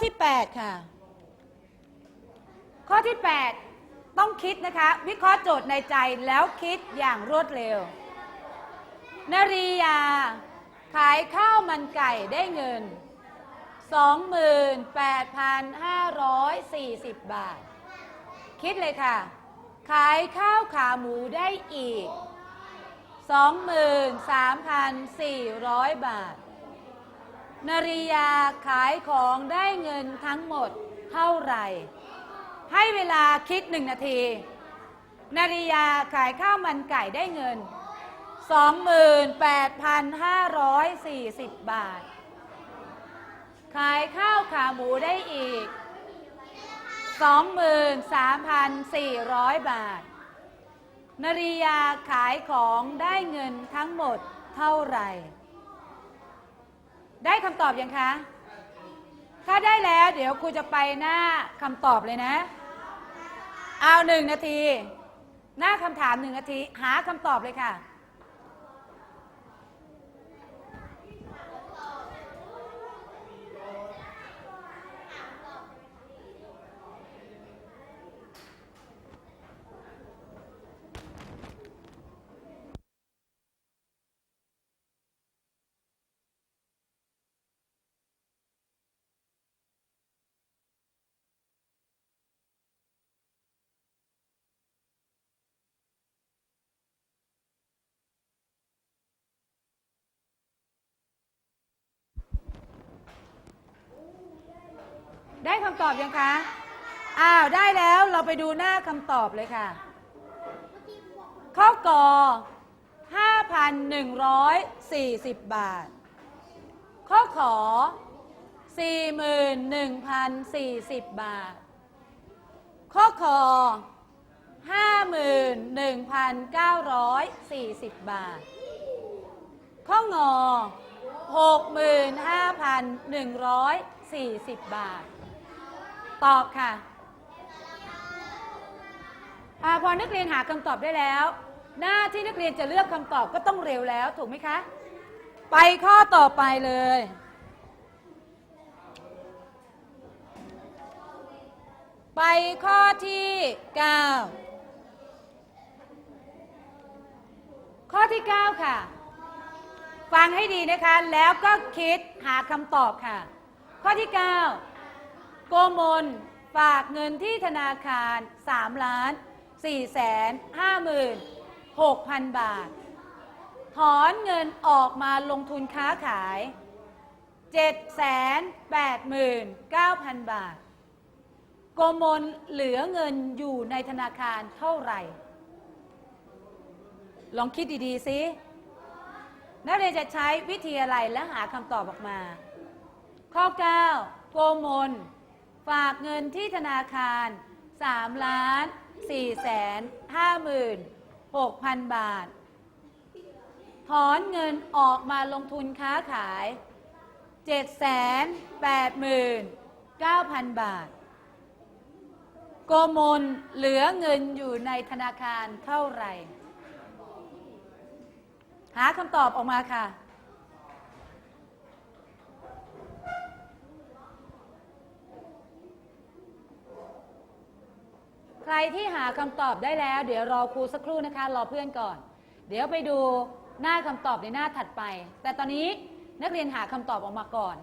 ข้อที่ 8 ค่ะ ข้อที่ 8 ต้องคิดนะคะ วิเคราะห์โจทย์ในใจแล้วคิดอย่างรวดเร็ว นรียา ขายข้าวมันไก่ได้เงิน 28,540 บาท คิดเลยค่ะ ขายข้าวขาหมูได้อีก 23,400 บาท นริยาขายของได้เงินทั้งหมดเท่าไหร่ ให้เวลาคิดหนึ่งนาที นริยาขายข้าวมันไก่ได้เงิน 28,540 บาท ขายข้าวขาหมูได้อีก 23,400 บาท นริยาขายของได้เงินทั้งหมดเท่าไหร่ ได้คำตอบยังคะ ถ้าได้แล้ว เดี๋ยวครูจะไปหน้าคำตอบเลยนะ เอาหนึ่งนาที หน้าคำถามหนึ่งนาที หาคำตอบเลยค่ะ ได้คำตอบยังคะ อ้าว ได้แล้วเราไปดูหน้าคำตอบเลยค่ะ ข้อกอ5,140 บาท ข้อขอ 41,040 บาท ข้อคอ51,940 บาท ข้องอ65,140 บาท ตอบค่ะอพอนักเรียนหาคำตอบได้แล้ว หน้าที่นักเรียนจะเลือกคำตอบก็ต้องเร็วแล้วถูกไหมคะ ไปข้อต่อไปเลย ไปข้อที่ 9 ข้อที่ 9 ค่ะ ฟังให้ดีนะคะ แล้วก็คิดหาคำตอบค่ะ ข้อที่ 9 โกมลฝากเงินที่ธนาคาร 3 ล้าน 4 แสน5หมื่น6พันบาท ถอนเงินออกมาลงทุนค้าขาย 7 แสน8หมื่น9พันบาท โกมลเหลือเงินอยู่ในธนาคารเท่าไหร่ ลองคิดดี ๆ สินักเรียนจะใช้วิธีอะไรและหาคำตอบออกมา ข้อ 9 โกมล ฝากเงินที่ธนาคาร3ล้าน4แสน5หมื่น6พันบาท ถอนเงินออกมาลงทุนค้าขาย7แสน8หมื่น9พันบาท โกมลเหลือเงินอยู่ในธนาคารเท่าไหร่ หาคำตอบออกมาค่ะ ใครที่หาคำตอบได้แล้ว เดี๋ยวรอครูสักครู่นะคะ รอเพื่อนก่อน เดี๋ยวไปดูหน้าคำตอบในหน้าถัดไป แต่ตอนนี้นักเรียนหาคำตอบออกมาก่อน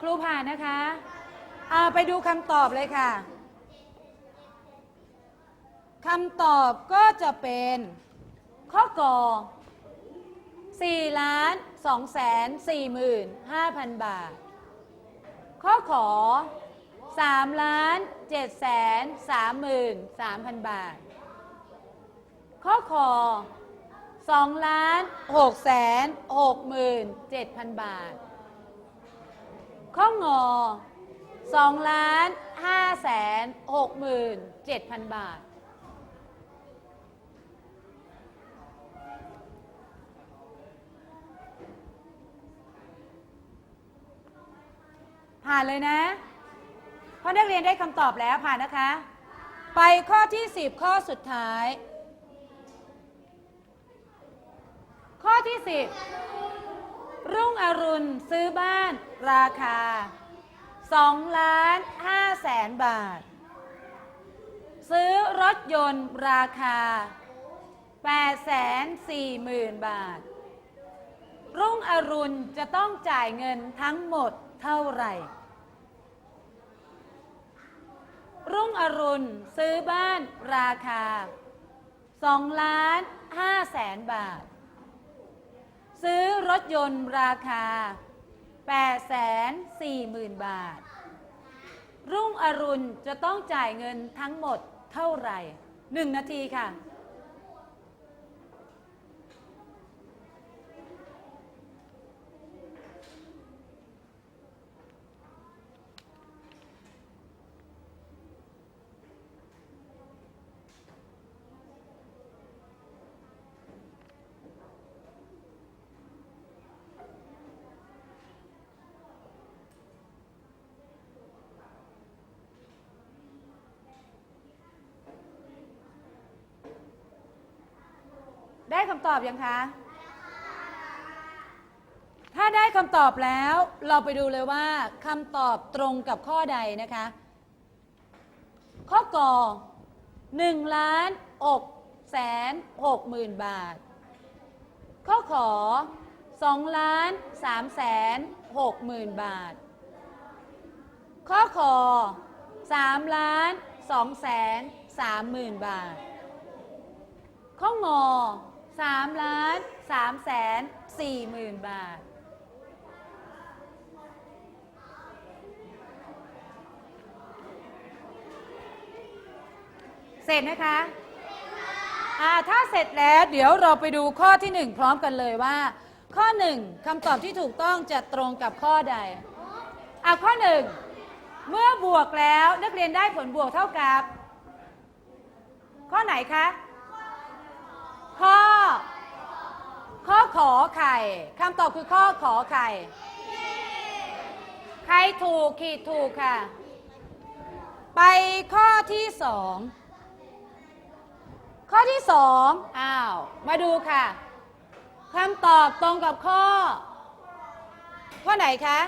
ครูผ่านนะคะเอาไปดูคำตอบเลยค่ะคำตอบก็จะเป็นข้อกอ4ล้าน2แสน4หมื่น5,000บาท ข้อขอ3ล้าน7แสน3หมื่น3,000บาท ข้อขอ2ล้าน6แสน6หมื่น7,000บาท ข้องอ2ล้าน5แสน6หมื่น7,000บาท ผ่านเลยนะ เพราะนักเรียนได้คำตอบแล้วผ่านนะคะ ไปข้อที่ 10 ข้อสุดท้าย ข้อที่ 10 รุ่งอรุณซื้อบ้านราคา2ล้าน5แสนบาท ซื้อรถยนต์ราคา8แสน4หมื่นบาท รุ่งอรุณจะต้องจ่ายเงินทั้งหมดเท่าไหร่ รุ่งอรุณซื้อบ้านราคา2ล้าน5แสนบาท ซื้อรถยนต์ราคา8แสน4หมื่นบาท รุ่งอรุณจะต้องจ่ายเงินทั้งหมดเท่าไหร่หนึ่งนาทีค่ะ ได้คำตอบยังคะ ถ้าได้คำตอบแล้วเราไปดูเลยว่าคำตอบตรงกับข้อใดนะคะ ข้อกอ1ล้าน6แสน6หมื่นบาท ข้อขอ2ล้าน3แสน6หมื่นบาท ข้อขอ3ล้าน2แสน3หมื่นบาท ข้องอ 3ล้าน3แสน4หมื่นบาท เสร็จนะคะอ่าถ้าเสร็จแล้วเดี๋ยวเราไปดูข้อที่ 1 พร้อมกันเลยว่า ข้อ 1คำตอบที่ถูกต้องจะตรงกับข้อใดอ่าข้อ 1 เมื่อบวกแล้วนักเรียนได้ผลบวกเท่ากับ ข้อไหนคะ ข้อ ข้อขอไข่คำตอบคือข้อขอไข่ใครถูกขีดถูกค่ะ ไปข้อที่สองข้อที่สองอ้าว มาดูค่ะคำตอบตรงกับข้อ ข้อไหนคะ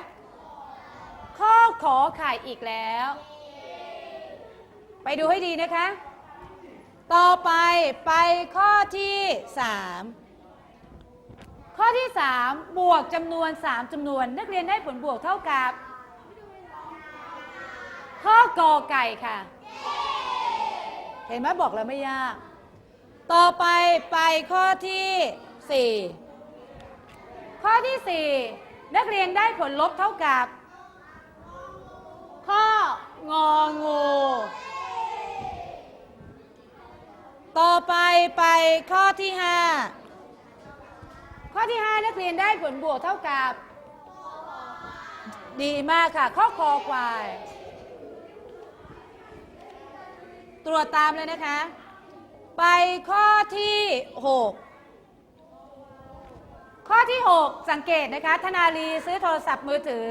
ข้อขอไข่อีกแล้ว ไปดูให้ดีนะคะ ต่อไปไปข้อที่ 3 ข้อที่ 3 บวกจำนวน 3จำนวน นักเรียนได้ผลบวกเท่ากับ ข้อกอไก่ค่ะ เห็นไหมบอกแล้วไม่ยาก ต่อไปไปข้อที่ 4 ข้อที่ 4 นักเรียนได้ผลลบเท่ากับ ข้ององู ต่อไปไปข้อที่ 5 ข้อที่ 5 นักเรียนได้ผลบวกเท่ากับ ดีมากค่ะ ข้อคอควาย ตรวจตามเลยนะคะ ไปข้อที่ 6 ข้อที่ 6 สังเกตนะคะ ธนาลีซื้อโทรศัพท์มือถือ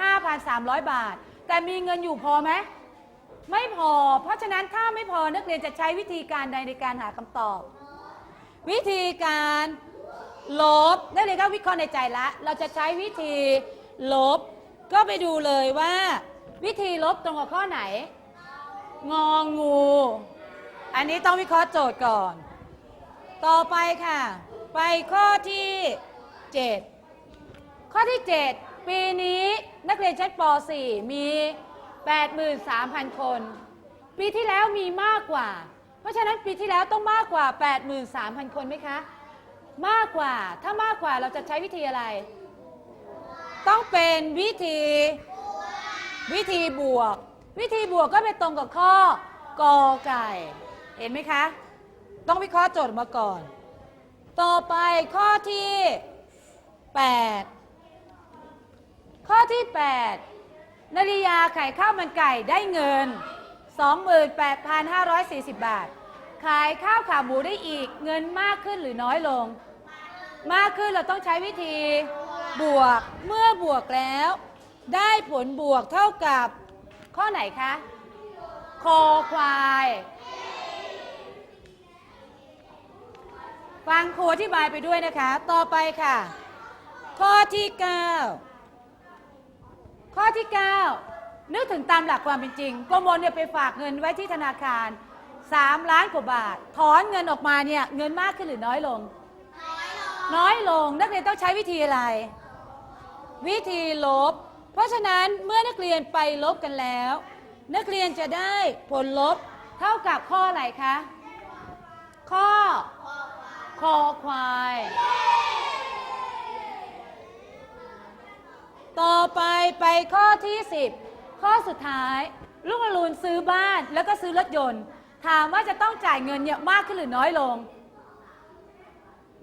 15,300 บาท แต่มีเงินอยู่พอไหม ไม่พอ เพราะฉะนั้นถ้าไม่พอนักเรียนจะใช้วิธีการใดในการหาคำตอบ วิธีการลบนักเรียนก็วิเคราะห์ในใจละ เราจะใช้วิธีลบ ก็ไปดูเลยว่า วิธีลบตรงกับข้อไหน งองู อันนี้ต้องวิเคราะห์โจทย์ก่อน ต่อไปค่ะ ไปข้อที่ 7 ข้อที่ 7 ปีนี้นักเรียนชั้นป .4 มี 83,000 คน ปีที่แล้วมีมากกว่า เพราะฉะนั้นปีที่แล้วต้องมากกว่า 83,000 คนไหมคะ มากกว่า ถ้ามากกว่าเราจะใช้วิธีอะไร ต้องเป็นวิธี วิธีบวก วิธีบวกก็ไปตรงกับข้อกอไก่ เห็นไหมคะ ต้องวิเคราะห์โจทย์มาก่อน ต่อไปข้อที่ 8 ข้อที่ 8 นริยาขายข้าวมันไก่ได้เงิน 28,540 บาท ขายข้าวขาหมูได้อีกเงินมากขึ้นหรือน้อยลง มากขึ้นเราต้องใช้วิธีบวกเมื่อบวกแล้ว ได้ผลบวกเท่ากับข้อไหนคะคอควาย ฟังครูอธิบายไปด้วยนะคะ ต่อไปค่ะ ข้อที่ 9 ข้อที่ 9 นึกถึงตามหลักความเป็นจริงโกมลเนี่ยไปฝากเงินไว้ที่ธนาคาร 3 ล้านกว่าบาท ถอนเงินออกมาเนี่ยเงินมากขึ้นหรือน้อยลง น้อยลง นักเรียนต้องใช้วิธีอะไร วิธีลบ เพราะฉะนั้นเมื่อนักเรียนไปลบกันแล้ว นักเรียนจะได้ผลลบเท่ากับข้ออะไรคะ ข้อคอควาย ต่อไปไปข้อที่ 10 ข้อสุดท้าย ลุงอรุณซื้อบ้านแล้วก็ซื้อรถยนต์ ถามว่าจะต้องจ่ายเงินเนี่ยมากขึ้นหรือน้อยลง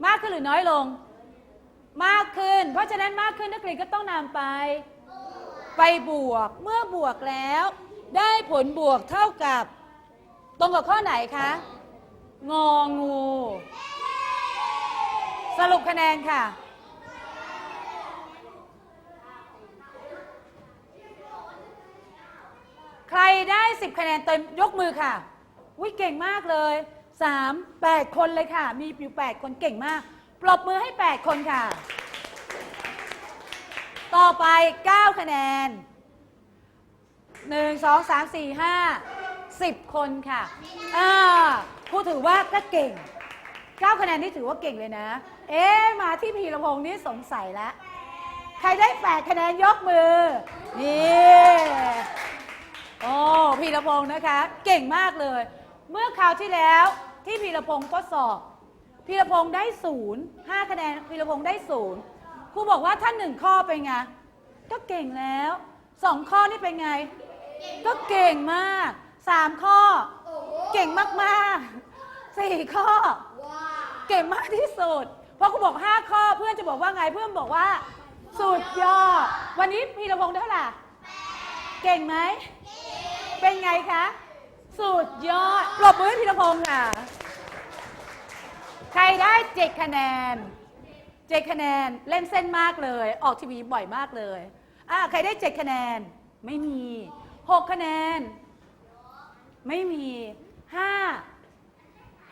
มากขึ้นหรือน้อยลง มากขึ้น เพราะฉะนั้นมากขึ้นนักเรียนก็ต้องนำไป ไปบวกเมื่อบวกแล้ว ได้ผลบวกเท่ากับ ตรงกับข้อไหนคะงองู สรุปคะแนนค่ะ ใคร ได้ 10 คะแนนเต็มยกมือค่ะวิเก่งมากเลย 3 8 คนเลยค่ะ มีอยู่8คนเก่งมาก ปรบมือให้ 8 คนค่ะ ต่อไป 9 คะแนน 1 2 3 4 5 10 คนค่ะอ่าครูถือว่าก็เก่ง 9 คะแนนนี่ถือว่าเก่งเลยนะ เอ๊ะมาที่พีรพงศ์นี่สงสัยแล้ว ใครได้ 8 คะแนนยกมือ นี่ โอ้พีรพงศ์นะคะ เก่งมากเลย เมื่อคราวที่แล้วที่พีรพงศ์ทดสอบพีรพงศ์ได้ศูนย์ห้าคะแนนพีรพงศ์ได้ศูนย์ครูบอกว่าถ้าหนึ่งข้อเป็นไงก็เก่งแล้วสองข้อนี่เป็นไง ก็เก่งมากสามข้อ เก่งมากๆสี่ข้อ เก่งมากที่สุดเพราะครูบอก5ข้อเพื่อนจะบอกว่าไงเพื่อนบอกว่า สุดยอดวันนี้พีรพงศ์ได้เท่าไหร่เก่งไหม เป็นไงคะ สุดยอดปรบมือให้พีรพงศ์ค่ะ ใครได้เจ็ดคะแนนเจ็ดคะแนนเล่นเส้นมากเลย ออกทีวีบ่อยมากเลยอะใครได้เจ็ดคะแนนไม่มีหกคะแนน ไม่มีห้า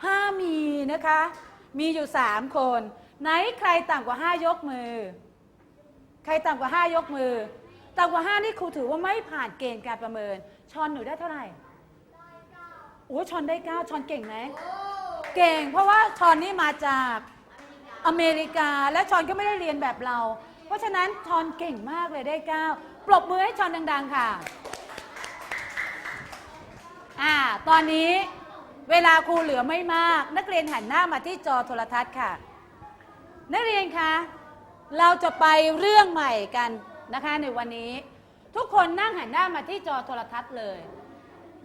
ห้ามีนะคะ มีอยู่สามคน ไหนใครต่ำกว่าห้ายกมือ ใครต่ำกว่าห้ายกมือ ต่ำกว่าห้านี่ครูถือว่าไม่ผ่านเกณฑ์การประเมิน ชอนหนูได้เท่าไหร่โอ้ชอนได้เก้าชอนเก่งไหมเก่ง เพราะว่าชอนนี่มาจากอเมริกาและชอนก็ไม่ได้เรียนแบบเรา เพราะฉะนั้นชอนเก่งมากเลยได้เก้าปรบมือให้ชอนดัง ๆ ค่ะอ่าตอนนี้เวลาครูเหลือไม่มาก นักเรียนหันหน้ามาที่จอโทรทัศน์ค่ะ นักเรียนคะเราจะไปเรื่องใหม่กันนะคะในวันนี้ ทุกคนนั่งหันหน้ามาที่จอโทรทัศน์เลย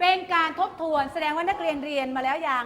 เป็นการทบทวนแสดงว่านักเรียนเรียนมาแล้วยัง